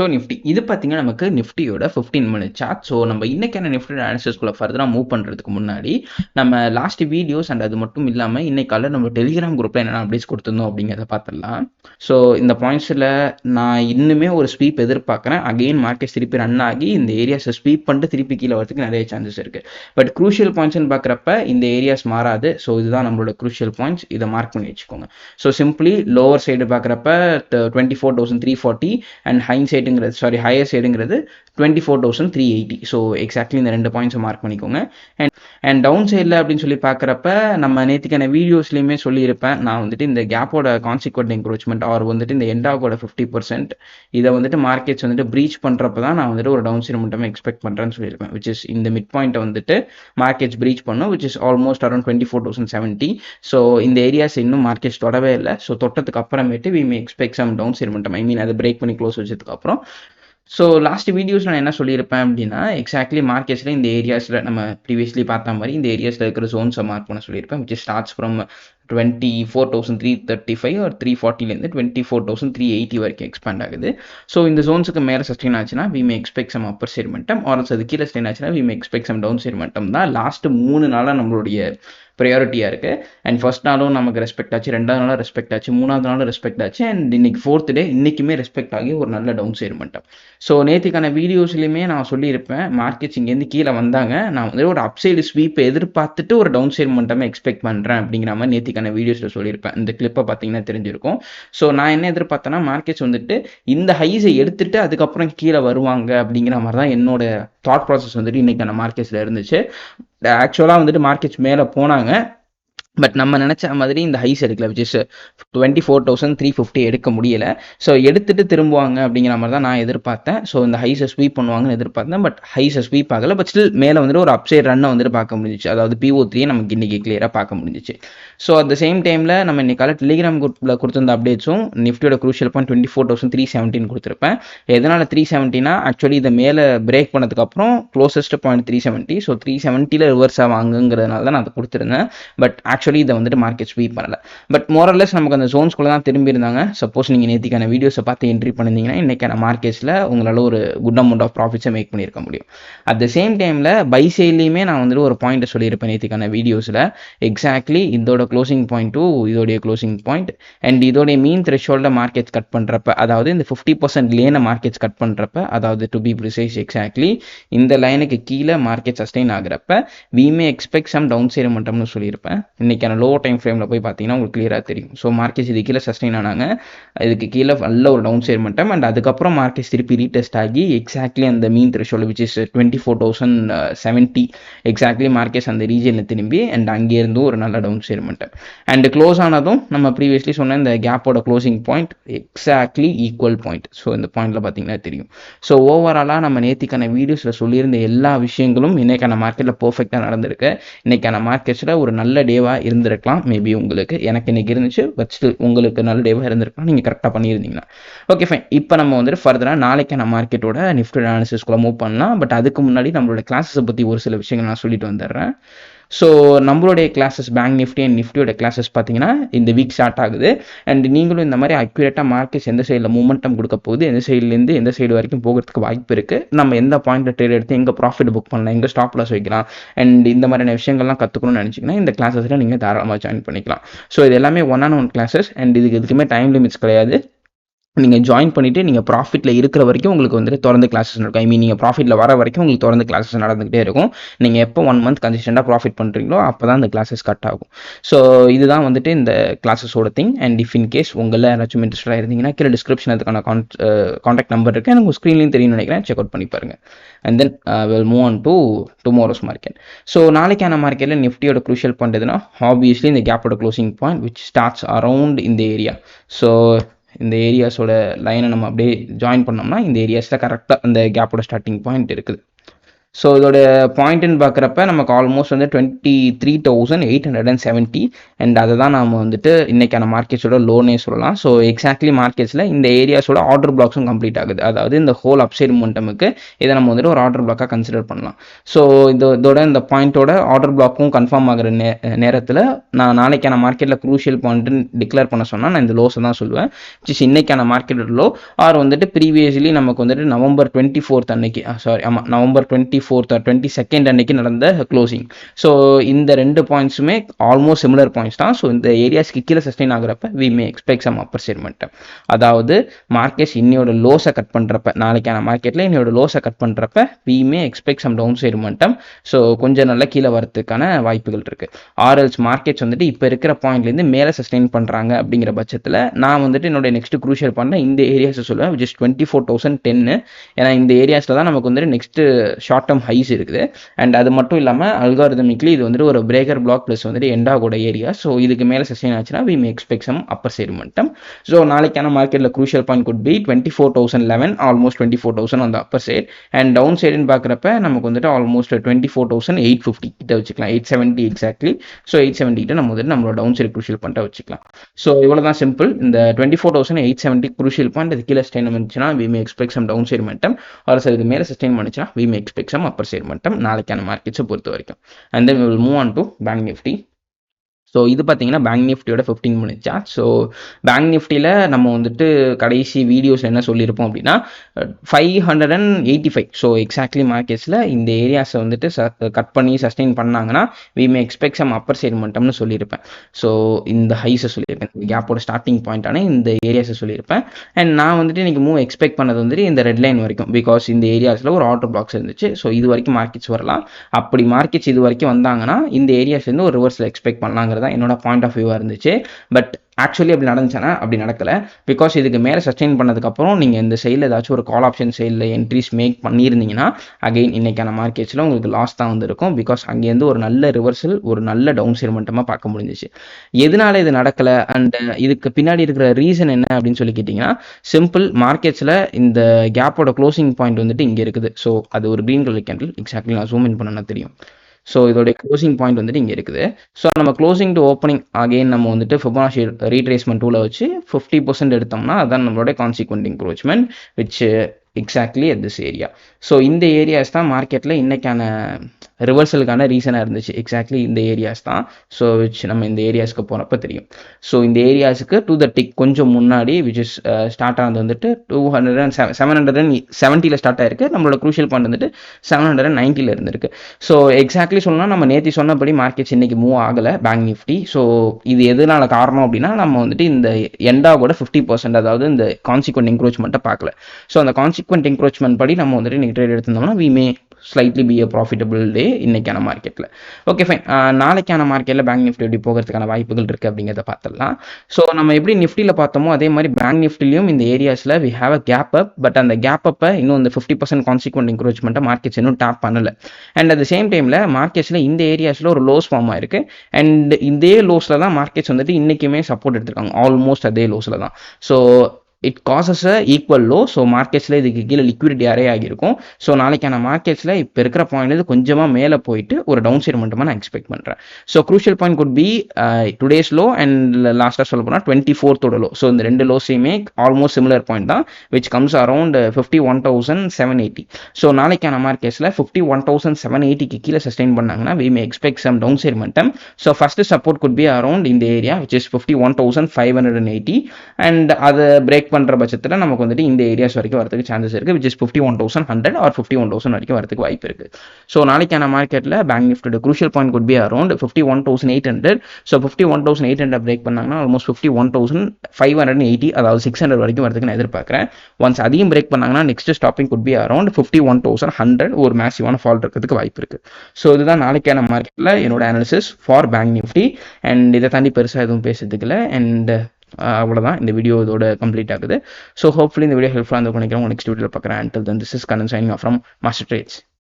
So Nifty இது பார்த்தீங்கன்னா நமக்கு நிஃப்டியோட ஃபிஃப்டீன் மினிட் சார்ட் ஸோ நம்ம இன்னைக்கான நிஃப்டி அனாலிசிஸ்குள்ள ஃபர்தராக மூவ் பண்ணுறதுக்கு முன்னாடி நம்ம லாஸ்ட் வீடியோஸ் அண்ட் அது மட்டும் இல்லாமல் இன்னைக்கால நம்ம டெலிகிராம் குரூப்பில் என்னென்ன அப்டேட்ஸ் கொடுத்துருந்தோம் அப்படிங்கிறத பார்த்துடலாம் ஸோ இந்த பாயிண்ட்ஸில் நான் இன்னுமே ஒரு ஸ்வீப் எதிர்பார்க்குறேன். அகெயின் மார்க்கெட் திருப்பி ரன் ஆகி இந்த ஏரியாஸை ஸ்வீப் பண்ணிட்டு திருப்பி கீழே வரதுக்கு நிறைய சான்சஸ் இருக்குது பட் க்ரூஷியல் பாயிண்ட்ஸ்னு பார்க்குறப்ப இந்த ஏரியாஸ் மாறாது. ஸோ இதுதான் நம்மளோட க்ரூஷியல் பாயிண்ட்ஸ் இதை மார்க் பண்ணி வச்சுக்கோங்க. ஸோ சிம்பிளி லோவர் சைடு பார்க்குறப்ப twenty four thousand three forty and high ஷேடுங்கிறது sorry higher சைடுங்கிறது twenty four thousand three eighty so exactly இந்த ரெண்டு பாயிண்ட்ஸை மார்க் பண்ணிக்கோங்க. அண்ட் அண்ட் டவுன் சைடில் அப்படின்னு சொல்லி பார்க்குறப்ப நம்ம நேற்றுக்கான வீடியோஸ்லையுமே சொல்லியிருப்பேன். நான் வந்துட்டு இந்த கேப்போட கான்சிக்வெண்ட் என்க்ரோச்மெண்ட் ஆர் வந்துட்டு இந்த எண்டாகோட ஃபிஃப்டி பர்சன்ட் இதை வந்துட்டு மார்க்கெட்ஸ் வந்துட்டு ப்ரீச் பண்ணுறப்ப தான் நான் வந்துட்டு ஒரு டவுன் சைடு மட்டுமே எக்ஸ்பெக்ட் பண்ணுறேன்னு சொல்லியிருப்பேன். விச் இஸ் இந்த மிட் பாயிண்ட்டை வந்துட்டு மார்க்கெட்ஸ் ப்ரீச் பண்ணும் which is almost around twenty four thousand seventy so இந்த ஏரியாஸ் இன்னும் மார்க்கெட்ஸ் தொடவே இல்லை. ஸோ தொட்டதுக்கு அப்புறமேட்டு we may expect some down side மட்டும் ஐ மீன் அதை பிரேக் பண்ணி க்ளோஸ் வச்சதுக்கப்புறம் ஸோ லாஸ்ட் வீடியோஸ் நான் என்ன சொல்லியிருப்பேன் அப்படின்னா எக்ஸாக்ட்லி மார்க்கெட்ஸில் இந்த ஏரியாஸில் நம்ம ப்ரீவியஸ்லி பார்த்த மாதிரி இந்த ஏரியாஸில் இருக்கிற ஜோன்ஸை மார்க் பண்ண சொல்லியிருப்பேன் which starts from twenty four thousand three thirty five ஒரு three ஃபார்ட்டிலேருந்து twenty four thousand three eighty வரைக்கும் எக்ஸ்பேண்ட் ஆகுது. ஸோ இந்த ஜோன்ஸுக்கு மேலே சஸ்டெயின் ஆச்சுன்னா we may expect some upper சேர்மெண்டம் ஆர்ஸ் அது கீழே ஸ்டெயின் ஆச்சுன்னா we may expect some down சேர்மெண்டம் தான் லாஸ்ட் மூணு நாளாக நம்மளுடைய ப்ரையாரிட்டியாக இருக்குது அண்ட் ஃபர்ஸ்ட் நாளும் நமக்கு ரெஸ்பெக்ட் ஆச்சு ரெண்டாவது நாளும் ரெஸ்பெக்ட் ஆச்சு மூணாவது நாளும் ரெஸ்பெக்ட் ஆச்சு அண்ட் இன்னைக்கு ஃபோர்த் டே இன்றைக்குமே ரெஸ்பெக்ட் ஆகி ஒரு நல்ல டவுன் சேர்மெண்டம் ஸோ நேற்றுக்கான வீடியோஸ்லையுமே நான் சொல்லியிருப்பேன். மார்க்கெட்ஸ் இங்கேருந்து கீழே வந்தாங்க. நான் வந்து ஒரு அப்சைடு ஸ்வீப்பை எதிர்பார்த்துட்டு ஒரு டவுன் சேர்மெண்ட்டமே எக்ஸ்பெக்ட் பண்ணுறேன் அப்படிங்கிற மாதிரி நேற்றுக்கான வீடியோஸில் சொல்லியிருப்பேன். இந்த கிளிப்பை பார்த்தீங்கன்னா தெரிஞ்சிருக்கும். ஸோ நான் என்ன எதிர்பார்த்தேன்னா மார்க்கெட்ஸ் வந்துட்டு இந்த ஹைஸை எடுத்துட்டு அதுக்கப்புறம் கீழே வருவாங்க அப்படிங்கிற மாதிரி தான் என்னோட தாட் ப்ராசஸ் வந்துட்டு இன்றைக்கான மார்க்கெட்ஸில் இருந்துச்சு. ஆக்சுவலாக வந்துட்டு மார்க்கெட்ஸ் மேலே போனாங்க. பட் நம்ம நினச்ச மாதிரி இந்த ஹைஸ் எடுக்கல which is twenty four thousand three fifty எடுக்க முடியல. ஸோ எடுத்துட்டு திரும்புவாங்க அப்படிங்கிற மாதிரி தான் நான் எதிர்பார்த்தேன். ஸோ இந்த ஹைஸை ஸ்வீப் பண்ணுவாங்கன்னு எதிர்பார்த்தேன். பட் ஹைஸை ஸ்வீப் ஆகலை. பட் ஸ்டில் மேலே வந்துட்டு ஒரு அப்சைட் ரன்னை வந்துட்டு பார்க்க முடிஞ்சிச்சு. அதாவது பிஓ த்ரீ நமக்கு இன்றைக்கி கிளியராக பார்க்க முடிஞ்சிச்சு. ஸோ அட் த சேம் டைமில் நம்ம இன்னைக்கால டெலிகிராம் குரூப்பில் கொடுத்துருந்த அப்டேட்ஸும் நிஃப்டியோட crucial point twenty four thousand three seventeen கொடுத்துருப்பேன். எதனால் த்ரீ செவன்ட்டினா ஆக்சுவலி இதை மேலே பிரேக் பண்ணதுக்கப்புறம் closest point three seventy so three செவன்ட்டியில் ரிவர்ஸாக வாங்குங்கிறதுனால தான் நான் அதை கொடுத்துருந்தேன். பட் ஆக்சுவலி இதை வந்துட்டு மார்க்கெட் ஸ்வீப் பண்ணல. பட் மோரல்லஸ் நமக்கு அந்த ஜோன்ஸ்குள்ளே தான் திரும்பி இருந்தாங்க சப்போஸ் நீங்கள் நேற்றுக்கான வீடியோஸை பார்த்து என்ட்ரி பண்ணியிருந்தீங்கன்னா இன்றைக்கான மார்க்கெட்ஸில் உங்களால் ஒரு குட் அமௌண்ட் ஆஃப் ப்ராஃபிட்ஸை மேக் பண்ணியிருக்க முடியும். அட் த சேம் டைமில் பை சைட்லேயுமே நான் வந்துட்டு ஒரு பாயிண்ட்டை சொல்லியிருப்பேன் நேற்றுக்கான வீடியோஸில் எக்ஸாக்ட்லி இதோட க்ளோசிங் பாயிண்ட் டூ இதோடைய க்ளோசிங் பாயிண்ட் அண்ட் இதோடைய மீன் த்ரெஷோல்டை மார்க்கெட்ஸ் கட் பண்ணுறப்ப அதாவது இந்த ஃபிஃப்டி பர்சன்ட் லேனை மார்க்கெட்ஸ் கட் பண்ணுறப்ப அதாவது டு பி ப்ரிசைஸ் எக்ஸாக்ட்லி இந்த லைனுக்கு கீழே market sustain ஆகிறப்ப we may expect some down side மட்டும்னு சொல்லியிருப்பேன். இன்றைக்கான லோ டைம் ஃப்ரேமில் போய் பார்த்தீங்கன்னா உங்களுக்கு கிளியராக தெரியும். ஸோ மார்க்கெட்ஸ் இது கீழே சஸ்டெயின் ஆனாங்க. இதுக்கு கீழே நல்ல ஒரு டவுன் சைடு மட்டும் அண்ட் அதுக்கப்புறம் மார்க்கெட்ஸ் திருப்பி ரீடெஸ்ட் ஆகி எக்ஸாக்ட்லி அந்த mean threshold which is twenty four thousand seventy exactly markets அந்த ரீஜனில் திரும்பி அண்ட் அங்கேருந்து ஒரு நல்ல டவுன் சைடு மட்டும் அண்ட் க்ளோஸ் ஆனதும் நம்ம ப்ரீவியஸ்லி சொன்ன இந்த கேப்போட closing point exactly equal point so இந்த பாயிண்ட்டில் பார்த்தீங்கன்னா தெரியும். ஸோ ஓவராலாக நம்ம நேத்திக்கான வீடியோஸில் சொல்லியிருந்த எல்லா விஷயங்களும் இன்னைக்கான மார்க்கெட்டில் பர்ஃபெக்டாக நடந்திருக்கு. இன்னைக்கான மார்க்கெட்ஸில் ஒரு நல்ல டேவாக இருந்திருக்கலாம். மேபி உங்களுக்கு எனக்கு இன்னைக்கு இருந்துச்சு பட் ஸ்டில் உங்களுக்கு நல்ல டேவாக இருந்திருக்கலாம். நீங்கள் கரெக்டாக பண்ணியிருந்தீங்கன்னா. ஓகே ஃபைன் இப்போ நம்ம வந்துட்டு ஃபர்தராக நாளைக்கான மார்க்கெட்டோட நிஃப்டி அனாலிசிஸ்குள்ளே மூவ் பண்ணலாம். பட் அதுக்கு முன்னாடி நம்மளோட கிளாஸஸை பற்றி ஒரு சில விஷயங்கள் நான் சொல்லிட்டு வந்துடுறேன். ஸோ நம்மளுடைய கிளாஸஸ் பேங்க் நிஃப்டி அண்ட் நிஃப்டியோட கிளாஸஸ் பார்த்தீங்கன்னா இந்த வீக் ஸ்டார்ட் ஆகுது. அண்ட் நீங்களும் இந்த மாதிரி அக்யூரேட்டாக மார்க்கெட்ஸ் எந்த சைடில் மூமெண்டம் கொடுக்க போகுது எந்த சைட்லேருந்து எந்த சைடு வரைக்கும் போகிறதுக்கு வாய்ப்பு இருக்குது நம்ம எந்த பாயிண்ட்டில் ட்ரேட் எடுத்து எங்கே ப்ராஃபிட் புக் பண்ணலாம் எங்கே ஸ்டாப் லாஸ் வைக்கலாம் அண்ட் இந்த மாதிரியான விஷயங்கள்லாம் கற்றுக்கணும்னு நினச்சிங்கன்னா இந்த கிளாஸஸில் நீங்கள் தாராளமாக ஜாயின் பண்ணிக்கலாம். ஸோ இது எல்லாமே one on one classes and இதுக்கு எதுக்குமே டைம் லிமிட்ஸ் கிடையாது. நீங்கள் ஜாயின் பண்ணிவிட்டு நீங்கள் ப்ராஃபிட்டில் இருக்கிற வரைக்கும் உங்களுக்கு வந்துட்டு தொடர்ந்து கிளாஸஸ் நடக்கும். ஐ மீன் நீங்கள் ப்ராஃபிட்டில் வர வரைக்கும் உங்களுக்கு தொடர்ந்து கிளாஸஸ் நடந்துகிட்டே இருக்கும். நீங்கள் எப்போ ஒன் மந்த் கன்சிஸ்டண்டாக ப்ராஃபிட் பண்ணுறீங்களோ அப்போ தான் அந்த கிளாஸஸ் கட் ஆகும். ஸோ இதுதான் வந்துட்டு இந்த கிளாஸஸோட thing and if in case உங்களில் யாராச்சும் இன்ட்ரெஸ்டாக இருந்தீங்கன்னா கீழே டிஸ்கிரிப்ஷன் அதுக்கான காண்டாக்ட் நம்பர் இருக்குது எனக்கு ஸ்க்ரீன்லையும் தெரியும்னு நினைக்கிறேன். செக் அவுட் பண்ணி பாருங்கள் and then will move on to tomorrow's market so நாளைக்கான மார்க்கெட்டில் நிஃப்டியோட க்ரூஷியல் பாயிண்ட் எதுனா ஆப்வியஸ்லி இந்த கேப்போட closing point which starts around இந்த ஏரியா ஸோ இந்த ஏரியாஸோட லைனை நம்ம அப்படியே ஜாயின் பண்ணோம்னா இந்த ஏரியாஸில் கரெக்டாக அந்த கேப்போட ஸ்டார்டிங் பாயிண்ட் இருக்குது. ஸோ இதோட பாயிண்ட்னு பார்க்குறப்ப நமக்கு ஆல்மோஸ்ட் வந்து twenty three thousand eight hundred and seventy and அதை தான் நம்ம வந்துட்டு இன்றைக்கான மார்க்கெட்ஸோட லோனே சொல்லலாம் ஸோ எக்ஸாக்ட்லி மார்க்கெட்ஸில் இந்த ஏரியாஸோட ஆர்டர் பிளாக்ஸும் கம்ப்ளீட் ஆகுது. அதாவது இந்த ஹோல் அப்சைட் மூண்டமுக்கு இதை நம்ம வந்துட்டு ஒரு ஆர்டர் பிளாக்காக கன்சிடர் பண்ணலாம். ஸோ இது இதோட இந்த பாயிண்ட்டோட ஆர்டர் பிளாக்கும் கன்ஃபார்ம் ஆகிற நே நேரத்தில் நான் நாளைக்கான மார்க்கெட்டில் க்ரூஷியல் பாயிண்ட்டுன்னு டிக்ளேர் பண்ண சொன்னால் நான் இந்த லோஸை தான் சொல்லுவேன். ஜஸ்ட் இன்னைக்கான மார்க்கெட் லோ ஆர் வந்துட்டு ப்ரீவியஸ்லி நமக்கு வந்துட்டு நவம்பர் டுவெண்ட்டி ஃபோர்த் அன்னைக்கு சாரி ஆமாம் November twenty fourth twenty second அன்னைக்கு நடந்த க்ளோசிங் ஸோ இந்த ரெண்டு பாயிண்ட்ஸுமே ஆல்மோஸ்ட் சிமிலர் பாயிண்ட்ஸ் தான். ஸோ இந்த ஏரியாஸ்க்கு கீழே sustain ஆகிறப்ப we may expect some upper segment அதாவது மார்க்கெட்ஸ் இன்னையோட லோஸை கட் பண்ணுறப்ப நாளைக்கான மார்க்கெட்டில் இன்னையோட லோஸை கட் பண்ணுறப்ப we may expect some down side so கொஞ்சம் நல்லா கீழே வரதுக்கான வாய்ப்புகள் இருக்குது ஆர்எல்ஸ் மார்க்கெட்ஸ் வந்துட்டு இப்போ இருக்கிற பாயிண்ட்லேருந்து மேலே சஸ்டெயின் பண்ணுறாங்க அப்படிங்கிற பட்சத்தில் நான் வந்துட்டு என்னோட நெக்ஸ்ட் குரூஷியல் பண்ண இந்த ஏரியாஸை சொல்லுவேன் ஜஸ்ட் டுவெண்ட்டி ஃபோர் தௌசண்ட் டென்னு ஏன்னா இந்த ஏரியாஸில் தான் நமக்கு வந்துட்டு நெக்ஸ்ட்டு ஷார்ட் டேர்ம் ஹைஸ் இருக்குது. அண்ட் அது மட்டும் இல்லாமல் அல்காரிதமிக்லி இது வந்துட்டு ஒரு பிரேக்கர் பிளாக் ப்ளஸ் வந்துட்டு எண்டாகோட ஏரியா ஸோ இதுக்கு மேலே சஸ்டெயின் ஆச்சுன்னா we may expect some upper side மட்டும் ஸோ நாளைக்கான மார்க்கெட்டில் crucial point could be twenty four thousand eleven almost twenty four thousand அந்த அப்பர் சைட் அண்ட் டவுன் சைடுன்னு பார்க்குறப்ப நமக்கு வந்துட்டு almost twenty four thousand eight fifty கிட்ட வச்சுக்கலாம். Eight seventy exactly so eight seventy கிட்ட நம்ம வந்துட்டு நம்மளோட டவுன் சைடு குரூஷியல் பாயிண்ட்டை வச்சுக்கலாம். ஸோ இவ்வளோ தான் சிம்பிள் இந்த twenty four thousand eight seventy crucial point அது கீழே ஸ்டெயின் இருந்துச்சுன்னா we may expect some down side மட்டும் ஒரு சார் இது மேலே sustain பண்ணிச்சுன்னா we may expect some upper side மட்டம் நாளைக்கான மார்க்கெட்ஸை பொறுத்த வரைக்கும் and then will move on to bank Nifty so இது பார்த்தீங்கன்னா பேங்க் நிஃப்டியோட fifteen minute chart so bank நிஃப்டியில் நம்ம வந்துட்டு கடைசி வீடியோஸ் என்ன சொல்லியிருப்போம் அப்படின்னா five hundred and eighty five so exactly மார்க்கெட்ஸில் இந்த ஏரியாஸை வந்துட்டு கட் பண்ணி சஸ்டெயின் பண்ணாங்கன்னா we may expect some upper side மட்டும்னு சொல்லியிருப்பேன் ஸோ இந்த ஹைஸை சொல்லியிருப்பேன் கேப்போட ஸ்டார்டிங் பாயிண்டான இந்த ஏரியாஸை சொல்லியிருப்பேன் அண்ட் நான் வந்துட்டு இன்றைக்கி மூவ் எக்ஸ்பெக்ட் பண்ணது வந்துட்டு இந்த ரெட் லைன் வரைக்கும். பிகாஸ் இந்த ஏரியாஸில் ஒரு ஆர்டர் பாக்ஸ் இருந்துச்சு. ஸோ இது வரைக்கும் மார்க்கெட்ஸ் வரலாம். அப்படி மார்க்கெட்ஸ் இது வரைக்கும் வந்தாங்கன்னா இந்த ஏரியாஸ்லேருந்து ஒரு ரிவர்ஸில் எக்ஸ்பெக்ட் பண்ணலாங்கிறது தான் என்னோட பாயிண்ட் ஆஃப் வியூவாக இருந்துச்சு. பட் ஆக்சுவலி அப்படி நடந்துச்சுன்னா அப்படி நடக்கலை. பிகாஸ் இதுக்கு மேலே சஸ்டெயின் பண்ணதுக்கப்புறம் நீங்கள் இந்த சைடில் ஏதாச்சும் ஒரு கால் ஆப்ஷன் சைடில் என்ட்ரிஸ் மேக் பண்ணியிருந்தீங்கன்னா அகைன் இன்னைக்கான மார்க்கெட்ஸில் உங்களுக்கு லாஸ் தான் வந்திருக்கும். பிகாஸ் அங்கேருந்து ஒரு நல்ல ரிவர்சல் ஒரு நல்ல டவுன் சைடு மட்டுமா பார்க்க முடிஞ்சிச்சு. எதனால இது நடக்கலை? அண்ட் இதுக்கு பின்னாடி இருக்கிற ரீசன் என்ன அப்படின்னு சொல்லி கேட்டிங்கன்னா சிம்பிள் மார்க்கெட்ஸில் இந்த கேப்போட க்ளோசிங் பாயிண்ட் வந்துட்டு இங்கே இருக்குது. ஸோ அது ஒரு க்ரீன் கலர் கேண்டில் எக்ஸாக்ட்லி நான் ஜூம் இன் பண்ணனா தெரியும். ஸோ இதோடைய க்ளோசிங் பாயிண்ட் வந்துட்டு இங்கே இருக்குது. ஸோ நம்ம க்ளோசிங் டு ஓப்பனிங் அகெயின் நம்ம வந்துட்டு ஃபிபனாஷி ரீட்ரேஸ்மெண்ட் டூவில் வச்சு ஃபிஃப்டி பர்சன்ட் எடுத்தோம்னா அதான் நம்மளோட consequent encroachment which exactly at this area so இந்த ஏரியாஸ் தான் மார்க்கெட்டில் இன்றைக்கான ரிவர்சலுக்கான ரீசனாக இருந்துச்சு. எக்ஸாக்ட்லி இந்த ஏரியாஸ் தான். ஸோ விச் நம்ம இந்த ஏரியாஸ்க்கு போகிறப்ப தெரியும். ஸோ இந்த ஏரியாஸுக்கு டூ த டிக் கொஞ்சம் முன்னாடி விச் இஸ் ஸ்டார்ட் ஆனது வந்துட்டு two hundred and seven hundred and செவன்ட்டியில் start ஆயிருக்கு. நம்மளோட க்ரூஷியல் பாயிண்ட் வந்துட்டு செவன் ஹண்ட்ரட் அண்ட் நைன்ட்டியில் இருந்திருக்கு. ஸோ எக்ஸாக்ட்லி சொல்லணும்னா நம்ம நேற்று சொன்னபடி மார்க்கெட்ஸ் இன்றைக்கி மூவ் ஆகலை. பேங்க் நிஃப்டி ஸோ இது எதனால காரணம் அப்படின்னா நம்ம வந்துட்டு இந்த எண்டாவோட ஃபிஃப்டி பர்சன்ட் அதாவது இந்த கான்சிக்வன்ட் என்க்ரோச்மெண்ட்டை பார்க்கல. ஸோ அந்த சீக்வெண்ட் என்க்ரோச்மெண்ட் படி நம்ம வந்துட்டு இன்றைக்கி trade எடுத்திருந்தோம்னா we may slightly be a profitable day இன்னைக்கான மார்க்கெட்டில் ஓகே ஃபைன் நாளைக்கான மார்க்கெட்டில் பேங்க் நிஃப்டி எப்படி போகிறதுக்கான வாய்ப்புகள் இருக்குது அப்படிங்கிறத பார்த்துடலாம். ஸோ நம்ம எப்படி நிஃப்டியில் பார்த்தோமோ அதே மாதிரி பேங்க் நிஃப்டிலையும் இந்த ஏரியாஸில் we have a gap up but அந்த கேப் அப்பை இன்னும் இந்த ஃபிஃப்டி பர்சன்ட் கான்சிக்வெண்ட் என்க்ரோச்மெண்ட்டை மார்க்கெட்ஸ் இன்னும் டேப் பண்ணலை. அண்ட் அட் த சேம் டைமில் மார்க்கெட்ஸில் இந்த ஏரியாஸில் ஒரு லோஸ் ஃபார்ம் ஆயிருக்கு. அண்ட் இதே லோஸில் தான் மார்க்கெட்ஸ் வந்துட்டு இன்றைக்குமே சப்போர்ட் எடுத்திருக்காங்க. ஆல்மோஸ்ட் அதே லோஸில் தான். So it causes a equal low so மார்க்கெட்ஸில் இதுக்கு கீழே லிக்விடிட்டி அரே ஆகியிருக்கும். ஸோ நாளைக்கான மார்க்கெட்ஸில் இப்போ இருக்கிற பாயிண்ட் கொஞ்சமாக மேலே போயிட்டு ஒரு டவுன் சைடு மட்டுமா நான் எக்ஸ்பெக்ட் பண்ணுறேன் so crucial point could be today's low and லாஸ்ட்டாக சொல்ல போனால் டுவெண்ட்டி ஃபோர்த்தோட லோ ஸோ இந்த ரெண்டு லோஸையுமே ஆல்மோஸ்ட் சிமிலர் பாயிண்ட் தான் which comes around fifty one thousand seven eighty so நாளைக்கான மார்க்கெட்ஸில் ஃபிஃப்டி ஒன் தௌசண்ட் செவன் எயிட்டிக்கு கீழே சஸ்டெயின் பண்ணாங்கன்னா we may expect some down side மட்டும் so first support could be around இந்த area which is fifty one thousand five hundred and eighty and அதை break பண்ணுற பட்சத்தில் நமக்கு வந்துட்டு இந்த ஏரியாஸ் வரைக்கும் வரதுக்கு சான்சஸ் இருக்குது which is fifty one thousand hundred or fifty one thousand வரைக்கும் வரதுக்கு வாய்ப்பு இருக்குது ஸோ நாளைக்கான மார்க்கெட்டில் bank நிஃப்டோட crucial point could be around fifty one thousand eight hundred so fifty one thousand eight hundred break பண்ணாங்கன்னா almost fifty one thousand five hundred eighty அதாவது six hundred வரைக்கும் வரதுக்கு நான் எதிர்பார்க்குறேன். ஒன்ஸ் அதையும் பிரேக் பண்ணாங்கன்னா next stopping could be around fifty one thousand hundred ஒரு மேசிவான fall இருக்கிறதுக்கு வாய்ப்பு இருக்குது ஸோ இதுதான் நாளைக்கான மார்க்கெட்டில் என்னோட analysis for bank Nifty and இதை தாண்டி பெருசாக எதுவும் பேசுறதுக்கு இல்லை. அண்ட் அவ்வளோதான் இந்த வீடியோ இதோட கம்ப்ளீட் ஆகுது. ஸோ ஹோப்ஃபுல்லி இந்த வீடியோ ஹெல்ப்ஃபுல்லாக இருந்து நினைக்கிறேன் நெக்ஸ்ட் வீடியோவில் பார்க்குறேன். And then this is Kanan signing from master trades